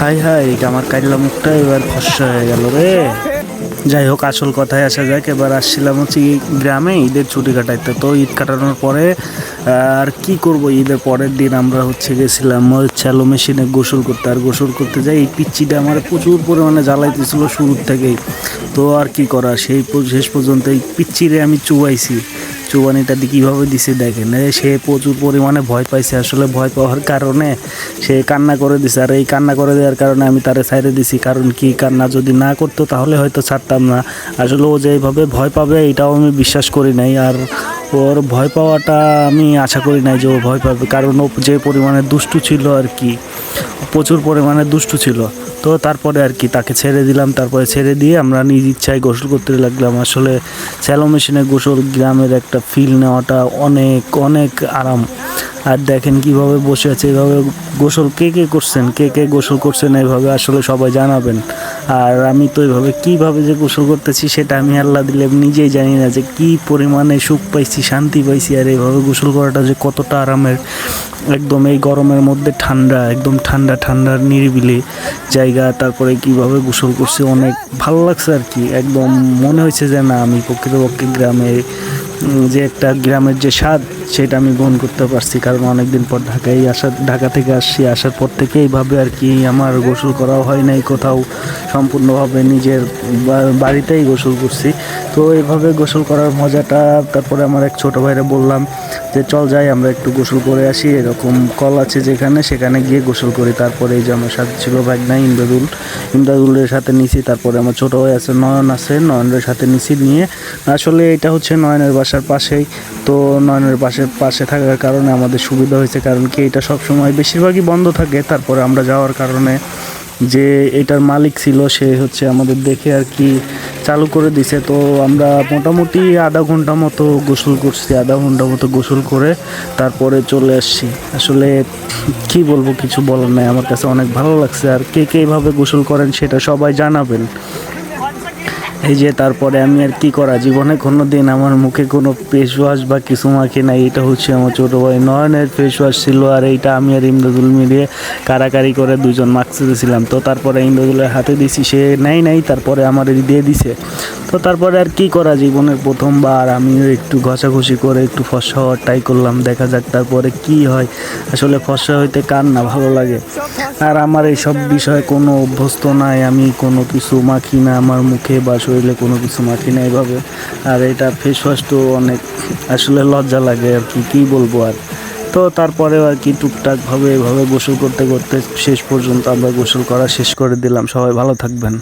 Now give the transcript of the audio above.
High high আমার কাইলা মুখটা এবার ফসা হয়ে গেল রে। যাই হোক, আসল কথায় আসা যাক, এবার আসছিলাম হচ্ছে এই গ্রামে, ঈদের ছুটি কাটাইতে। তো ঈদ কাটানোর পরে, আর কি করব ঈদের পরের দিন? আমরা হচ্ছে গেছিলাম চ্যালো মেশিনে গোসল করতে। আর গোসল করতে যাই, এই পিচ্চিটা আমার প্রচুর পরিমাণে জ্বালাইতেছিল শুরুর থেকেই। তো আর কি করা, সেই শেষ পর্যন্ত এই পিচ্চিরে আমি চুবাইছি। চুবানিটা কীভাবে দিছে দেখেন? সে প্রচুর পরিমাণে ভয় পাইছে। আসলে ভয় পাওয়ার কারণে সে কান্না করে দিছে। আর এই কান্না করে দেওয়ার কারণে আমি তারে ছাইড়ে দিছি। কারণ কি কান্না যদি না করতো তাহলে হয়তো ছাড়তাম না। আসলে ও যে এইভাবে ভয় পাবে, এটাও আমি বিশ্বাস করি নাই। আর ওর ভয় পাওয়াটা আমি আশা করি নাই যে ও ভয় পাবে, কারণ ও যে পরিমাণে দুষ্টু ছিল আর কি, প্রচুর পরিমাণে দুষ্টু ছিল। তো তারপরে আর কি তাকে ছেড়ে দিলাম, তারপরে ছেড়ে দিয়ে আমরা নিজ ইচ্ছায় গোসল করতে লাগলাম। আসলে স্যালো মেশিনে গোসল গ্রামের একটা ফিল নেওয়াটা অনেক অনেক আরাম। আর দেখেন কীভাবে বসে আছে, এভাবে গোসল কে কে করছেন, কে কে গোসল করছেন এইভাবে আসলে সবাই জানাবেন। আর আমি তো এইভাবে কীভাবে যে গোসল করতেছি সেটা আমি আল্লাহ দিলে নিজেই জানি না যে কি পরিমাণে সুখ পাইছি, শান্তি পাইছি, আর এইভাবে গোসল করাটা যে কতটা আরামের। একদম এই গরমের মধ্যে ঠান্ডা, একদম ঠান্ডা, ঠান্ডার নিরিবিলি জায়গা, তারপরে কীভাবে গোসল করছি, অনেক ভালো লাগছে আর কি। একদম মনে হয়েছে যে না, আমি প্রকৃতপক্ষে গ্রামে যে একটা গ্রামের যে স্বাদ, সেটা আমি গ্রহণ করতে পারছি, কারণ অনেকদিন পর ঢাকায় আসা ঢাকা থেকে আসছি, আসার পর থেকে এইভাবে আর কি আমার গোসল করাও হয় নাই কোথাও। সম্পূর্ণভাবে নিজের বাড়িতেই গোসল করছি। তো এইভাবে গোসল করার মজাটা, তারপরে আমার এক ছোটো ভাইরা বললাম যে, চল যাই, আমরা একটু গোসল করে আসি। এরকম কল আছে যেখানে, সেখানে গিয়ে গোসল করি। তারপরে এই যে আমার সাথে ছিল ভাগনা ইন্দ্রদুল ইন্দ্রদুলের সাথে নিছি, তারপরে আমার ছোটো ভাই আছে, নয়ন আছে। নয়নের সাথে নিছি নিয়ে। আসলে এটা হচ্ছে নয়নের বাসার পাশেই। তো নয়নের পাশে পাশে থাকার কারণে আমাদের সুবিধা হয়েছে। কারণ কি, এটা সবসময় বেশিরভাগই বন্ধ থাকে। তারপরে আমরা যাওয়ার কারণে যে এটার মালিক ছিল, সে হচ্ছে আমাদের দেখে আর কি চালু করে দিছে। তো আমরা মোটামুটি আধা ঘণ্টা মতো গোসল করছি, আধা ঘণ্টা মতো গোসল করে তারপরে চলে আসছি। আসলে কি বলব, কিছু বলার নাই। আমার কাছে অনেক ভালো লাগছে। আর কে কে এইভাবে গোসল করেন, সেটা সবাই জানাবেন। এই যে তারপরে আমি আর কি করা? জীবনে কোনো দিন আমার মুখে কোনো ফেস ওয়াশ বা কিছু মাখি নাই। এটা হচ্ছে আমার ছোটো ভাই নয়নের ফেস ওয়াশ ছিল আর এইটা আমি আর ইমদাদুল মিলিয়ে কারাকারি করে দুজন মাখতে দিয়েছিলাম তো তারপরে ইমদাদুলের হাতে দিছি, সে নেই নাই, তারপরে আমার দিয়ে দিছে। তো তারপরে আর কি করা? জীবনের প্রথমবার আমিও একটু ঘষাঘষি করে একটু ফর্সা হওয়ার ট্রাই করলাম, দেখা যাক তারপরে কি হয়। আসলে ফর্সা হইতে কার না ভালো লাগে। আর আমার এইসব বিষয়ে কোনো অভ্যস্ত নাই, আমি কোনো কিছু মাখি না, আমার মুখে বা শরীরে কোনো কিছু মাখি না এভাবে। আর এটা ফেস ওয়াশ তো অনেক আসলে লজ্জা লাগে আর কি, কী বলব আর। তো তারপরেও আর কি টুকটাকভাবে এভাবে গোসল করতে করতে শেষ পর্যন্ত আমরা গোসল করা শেষ করে দিলাম। সবাই ভালো থাকবেন।